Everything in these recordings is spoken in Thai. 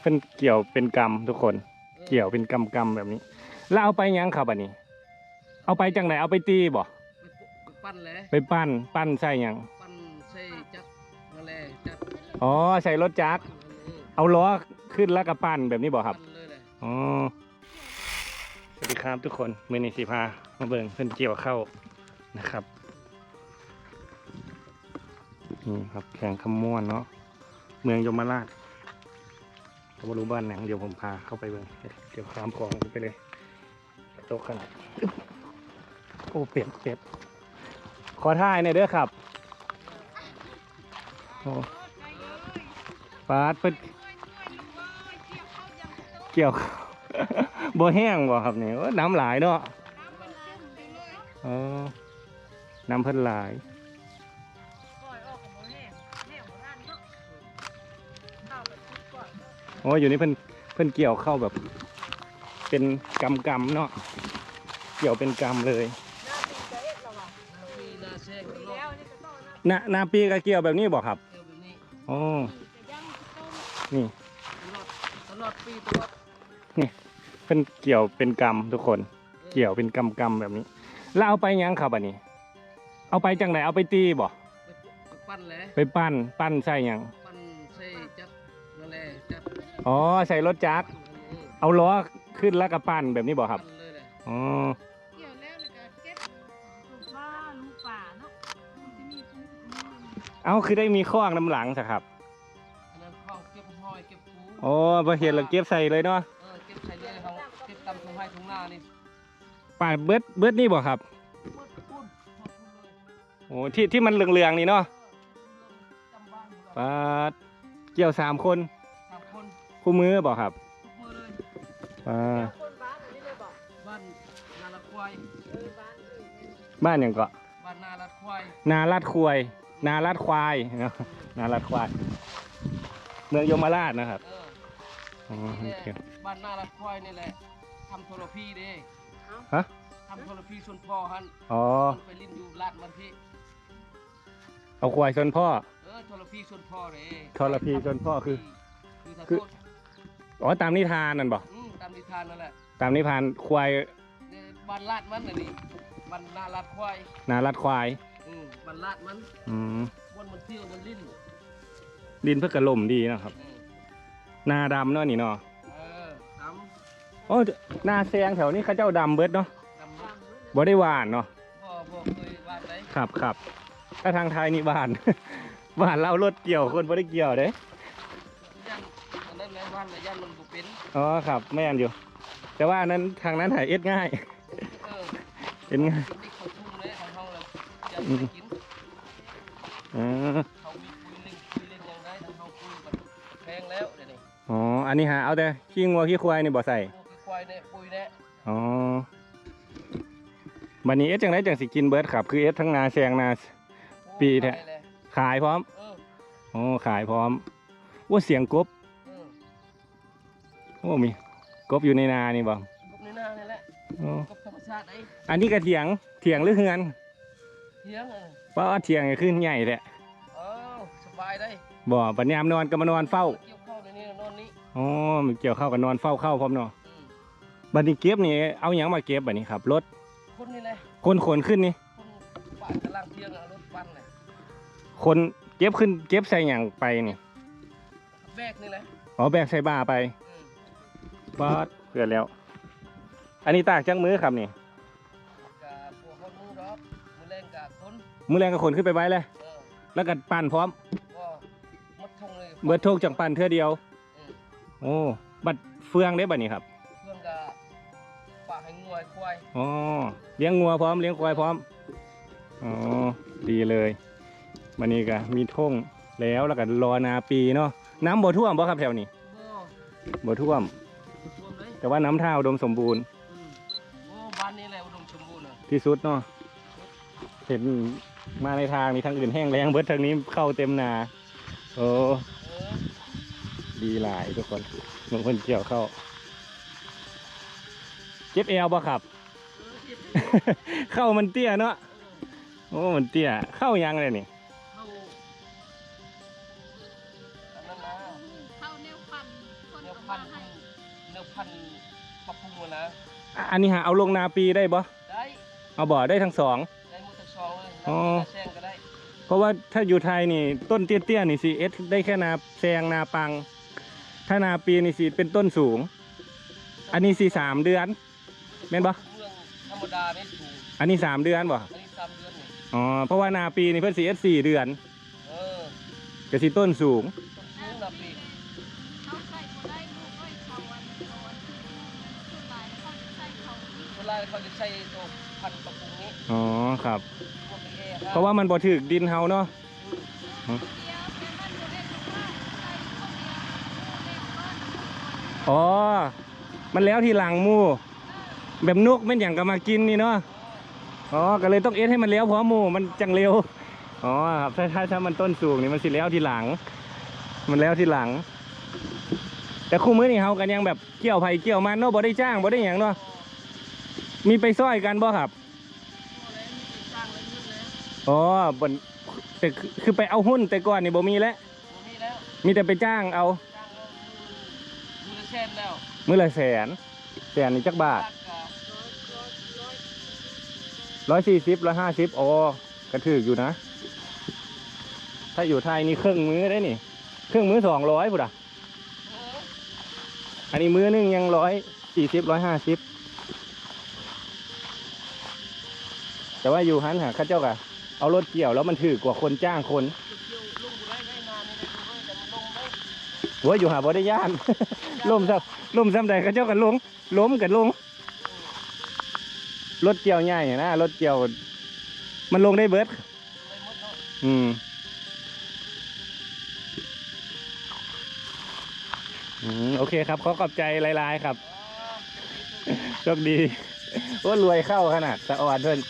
เพิ่นเกี่ยวเป็นกรรมทุกคน เกี่ยวเป็นกำกำๆแบบนี้ แล้วเอาไปยังครับอันนี้ เอาไปจังไหนเอาไปตีบ่ไปปั้นแหละไปปั้นปั้นใส่หยังปั้นใส่จักรนั่นแหละจักรอ๋อใส่รถจักรเออเอาล้อขึ้นแล้วก็ปั้นแบบนี้บ่ครับปั้นเลยแหละอ๋อสวัสดีครับทุกคนมือนี้สิพามาเบิ่งเพิ่นเกี่ยวเข้าวนะครับนี่ครับแข่งคำม่วนเนาะเมืองยมราช ถ้าบ่รู้บ้านไหนเดี๋ยวผมพาเข้าไปเบิ่งเดี๋ยวข้ามคลองไปเลยโต๊ะขนาดโอ้เปียกเปียกขอท่ายหน่อยเด้อครับโอ้ปาดเพิ่นเกี่ยวบ่แห้งบ่ครับเนี่โอ้น้ำหลายเนาะอ๋อน้ำเพิ่นหลาย โอ้อยู่นี่เพิ่นเพิ่นเกี่ยวเข้าแบบ เป็นกำกำๆเนาะเกี่ยวเป็นกำเลยมีนาแซงตลอดนานาปีก็เกี่ยวแบบนี้บ่ครับเอวแบบนี้อ๋อนี่ตลอดตลอดปีตลอดเพิ่นเกี่ยวเป็นกำทุกคน เกี่ยวเป็นกำกำๆแบบนี้ แล้วเอาไปยังครับอันนี้ เอาไปจังไหนเอาไปตีบ่ไปไปปั้นแหละไปปั้นปั้นใส่หยัง อ๋อใส่รถจักรเออเอาล้อขึ้นแล้วก็ปั้นแบบนี้บ่ครับปั้นเลยแหละอ๋อเกี่ยวแล้วแล้วก็เก็บลูกบ้านลูกป่าเนาะมันจะมีคุ้มคุ้มเอาคือได้มีข้องน้ำหลังสะครับอันนั้นข้าวเก็บหอยเก็บปูโอ้พอเห็นแล้วเก็บใส่เลยเนาะเออเก็บใส่เลยเขาเก็บตำถุงให้ถุงหน้านี่ป่าเบิดเบิดนี่บ่ครับหมดปุ้นหมดปุ้นเลยโอ้ที่ที่มันเหลืองๆนี่เนาะจำบ้านของเรา ปาดเกี่ยวสามคนสามคน คู่มือบ่ครับทุกมือเลยอ่าคนบ้านอันนี้เลยบอกบ้านนาละควายเออบ้านอื่นเนี่ยบ้านหยังก็บ้านนาละควายนาลาดควายนาลาดควายเนาะนาลาดควาย เมืองยมราชนะครับเอออ๋อนี่โอแหเคละบ้านนาละควายนี่แหละทำโทรพีเด้ฮะ ทำโทรพีส่วนพ่อหันอ๋อมันไปลิ้นอยู่ลาดมันพี่เอาควายชนพ่อ เออโทรพีส่วนพ่อเด้โทรพีส่วนพ่อคือ คือถ้าคือ โทษ อ๋อตามนิทานนั่นบ่อืมตามนิทานนั่นแหละตามนิทานควายเนี่ยบ้านลาดมันน่ะนี่บ้านนาลาดควายนาลาดควาย อืมบ้านลาดมันอืมบนมันเที่ยวมันลิ้นดินเพื่อกระลมดีนะครับ อืมนาดำเนาะนี่เนาะเออดโอ้นาแซงแถวนี้เขาเจ้าดำเบิดเนาะำดำตามนู้นเลยบ่ได้หวานเนาะพ่อพ่อเคยบ้านไหนครับครับถ้าทางไทยนี่หวาน หวานเรารถเกี่ยวคนบ่ได้เกี่ยวเด้ยัน อันนั้นแหละบ้านน่ะยันมันบ่เป็นอ๋อครับแม่นอยู่ แต่ว่าอันนั้นทางนั้นหายเอ็ดง่าย เออเอ็ดง่ายกินนี่เขาทุ่งเลยทางห้องเรายันไม่กินอ๋อเขามีปุยลิงปุยลิงยังได้ทางห้องปุยมันแพงแล้วเดี๋ยวนี้อ๋ออันนี้หาเอาแต่ขี้งัวขี้ควายนี่บ่ใส่พวกขี้ควายเนี่ยปุยเนี่ยอ๋อบัดนี้เอ็ดจังไดจังสิกินเบิดครับคือเอ็ดทั้งนาแซงนาโอ้ปีแท้ไปเลยขายพร้อมเออ โอ้ขายพร้อมว่าเสียงกบเออ โอ้มีกบอยู่ในนานี่บ่กบในหน้านี่แหละอ๋อกบธรรมชาติไอ้อันนี้ก็เถียงเถียงหรือเฮือนเทียงเออเพราะว่าเถียงนี่ขึ้นใหญ่แหละเออสบายได้บ่ปัญญามนอนก็มานอนเฝ้าเกี่ยวเข้าในนี้นอนนี้อ๋อมันเกี่ยวเข้ากับนอนเฝ้าเข้าพร้อมเนาะอืมบัดนี้เก็บนี่เอาหยังมาเก็บบัดนี้ครับรถคนนี่แหละคนขนขึ้นนี่คนบ้านกำลังเที่ยงอะรถปั้นเลยคนเก็บขึ้นเก็บใส่หยังไปนี่แบกนี่แหละอ๋อแบกใส่บ่าไปอืม บาดเพื่อนแล้ว อันนี้ตากจังมือครับนี่กับพวกเขามือรอบมือแรงกับคนมือแรงก็ขนขึ้นไปไว้เลยเออแล้วก็ปั่นพร้อม ก็มัดทงเลยเบิดโทกจังปั่นเทื่อเดียวอืมโอ้บัดเฟืองได้บัดนี้ครับเพื่อนกับปากให้งวยควายอ๋อเลี้ยงงัวพร้อมเลี้ยงควายพร้อมอ๋อดีเลยวันนี้ก็มีท่งแล้วแล้วก็รอนาปีเนาะน้ำบ่ท่วมบ่ครับแถวนี้โอ้บ่ท่วมท่วมเลย แต่ว่าน้ำท่าอุดมสมบูรณ์อืมโอ้บ้านนี้แหละอุดมสมบูรณ์อะที่สุดเนาะเห็นมาในทางนี้ทางอื่นแห้งแล้งเบิดทางนี้เข้าเต็มนา โอ้เออดีหลายทุกคนบางคนเกี่ยวเข้า เจ็บเอวบ่ครับ เออเจ็บเข้ามันเตี้ยเนาะเออโอ้มันเตี้ยเข้ายังเลยนี่เข้าอันนั้นนะเข้าแนวปั่นคนเดี๋ยวพันธุ์เนื้อพันธุ์ ปรับปรุงอะนะอะอันนี้หาเอาลงนาปีได้บ่ได้เอาบ่ได้ทั้งสอง ได้หมดทั้งสองเลยอ๋อน้ำตาแซงก็ได้เพราะว่าถ้าอยู่ไทยนี่ต้นเตี้ยๆนี่สิเอสได้แค่นาแซงนาปัง ถ้านาปีนี่สิเป็นต้นสูง อันนี้สิสามเดือนแม่นบ่เมืองธรรมดาไม่ถูกอันนี้สามเดือนบ่อันนี้สามเดือนนี่อ๋อเพราะว่านาปีนี่เพิ่นสิเอสสี่เดือนเออ ก็สิต้นสูง เวลาเขาจะใช้ตัวพันธุ์ปรับปรุงนี้อ๋อครับ พวกนี้เพราะว่ามันบ่ถึกดินเฮาเนาะเดียวแต่มันบ่ได้ลูกว่าใส่คนเดียวเด็กก้อนอ๋อ มันแล้วทีหลังหมู่ แบบนกแม่นอย่างก็มากินนี่เนาะอ๋อก็เลยต้องเอสให้มันเลี้ยวพร้อมหมู่มันจังเร็วอ๋อครับถ้าถ้าถ้ามันต้นสูงนี่มันสิเลี้ยวทีหลัง มันแล้วทีหลัง แต่คู่มื้อนี่เฮากันยังแบบเกี่ยวไผ่เกี่ยวมันเนาะบ่ได้จ้างบ่ได้หยังเนาะ มีไปซ้อยกันบ่ครับอ๋อบนแต่คือคือไปเอาหุ้นแต่ก่อนนี่บ่มีแล้วบ่มีแล้วมีแต่ไปจ้างเอา จ้างแล้วมือละแสนแล้วมื้อละแสน แสนนี่จักบาทจ้างกับร้อยสี่สิบร้อยห้าสิบโอ้กระถืออยู่นะ ถ้าอยู่ไทยนี่ครึ่งมื้อได้นี่ครึ่งมื้อสองร้อยพุ่นอะเอออันนี้มื้อหนึงยังร้อยสี่สิบร้อยห้าสิบ แต่ว่าอยู่ฮันหาข้าเจ้ากะเอารถเกี่ยวแล้วมันถือกว่าคนจ้างคนเกี่ยวลงบ่ได้ได้นาวันได้หัวอยู่หาบ่ได้ย่านล่มซ้ำล่มซ้ำใดข้าเจ้ากันลงล้มกันลงรถเกี่ยวใหญ่นะรถเกี่ยว มันลงได้เบิดอืมโอเคครับขอขอบใจลายๆครับโชคดีว่ารวยเข้าขนาดสะออนเพิ่น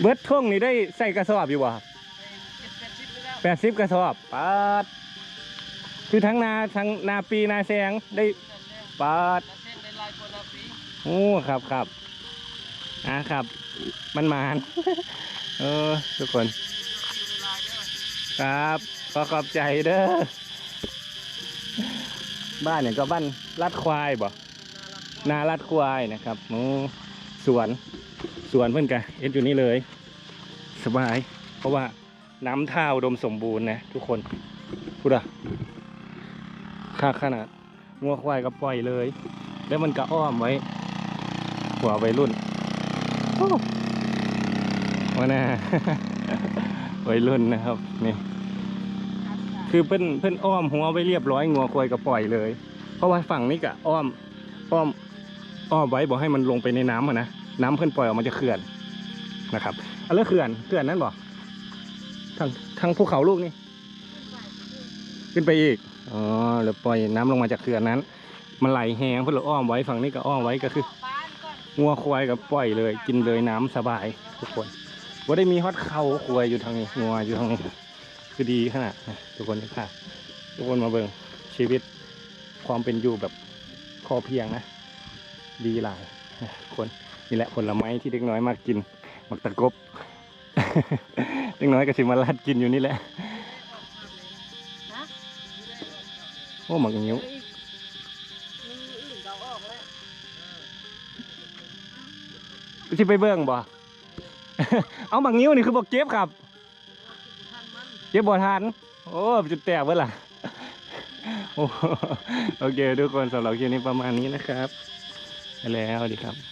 เบิดท่งนี่ได้ใส่กระสอบอยู่บ่ได้เจ็ดแปดสิบแปดสิบกระสอบปาดคือทั้งนาทั้งนาปีนาแซงได้ปาดโอ้ครับครับอะครับ มันมานเออทุกคน ครับขอขอบใจเด้อบ้านเนี่ยก็บ้านลัดควายบ่นาลัดควายนะครับโอ้สวน สวนเพื่อนกันเอ็ดอยู่นี่เลย สบาย เพราะว่าน้ำท่าอุดมสมบูรณ์นะทุกคนพูดอะค่าขนาดงัวควายก็ปล่อยเลย แล้วมันก็อ้อมไว้ หัวไว้รุ่นว่าน่าวัยรุ่นนะครับนี่คือเพิ่อนเพิ่อนอ้อมหัวไว้เรียบร้อยงัวควายก็ปล่อยเลย เพราะว่าฝั่งนี้ก็อ้อม อ้อม อ้อมไว้บอกให้มันลงไปในน้ำอะนะ น้ำเพิ่นปล่อยออกมาจากเขื่อนนะครับอะแล้วเขื่อนเขื่อนนั้นบอกทางทางภูเขาลูกนี่ขึ้นไปอีกอ๋อแล้วปล่อยน้ำลงมาจากเขื่อนนั้น มันไหลแหงเพิ่นเลยอ้อมไว้ฝั่งนี้ก็อ้อมไว้ก็คืองัวควายก็ปล่อยเลย กินเลยน้ำสบายทุกคนว่าได้มีฮอตเขาควายอยู่ทางนี้งัวอยู่ทางนี้คือดีขนาดนะทุกคนค่ะทุกคนมาเบิ่งชีวิตความเป็นอยู่แบบพอเพียงนะ ดีหลายคน นี่แหละผลไม้ที่เด็กน้อยมากกินมักตะกบ เด็กน้อยก็สิมาลาดกินอยู่นี่แหละนะโอ้หมักนิ้วมืออื่นเราออกแล้วที่ไปเบิ่งบ่ เอาหมักนิ้วนี่คือบอกเก็บครับท่านมันเก็บบ่ทันโอ้จุดแตกเบิ่ล่ะโอ้โอเค ทุกคนสำหรับคลิปนี้ประมาณนี้นะครับไปแล้วสวัสดีครับ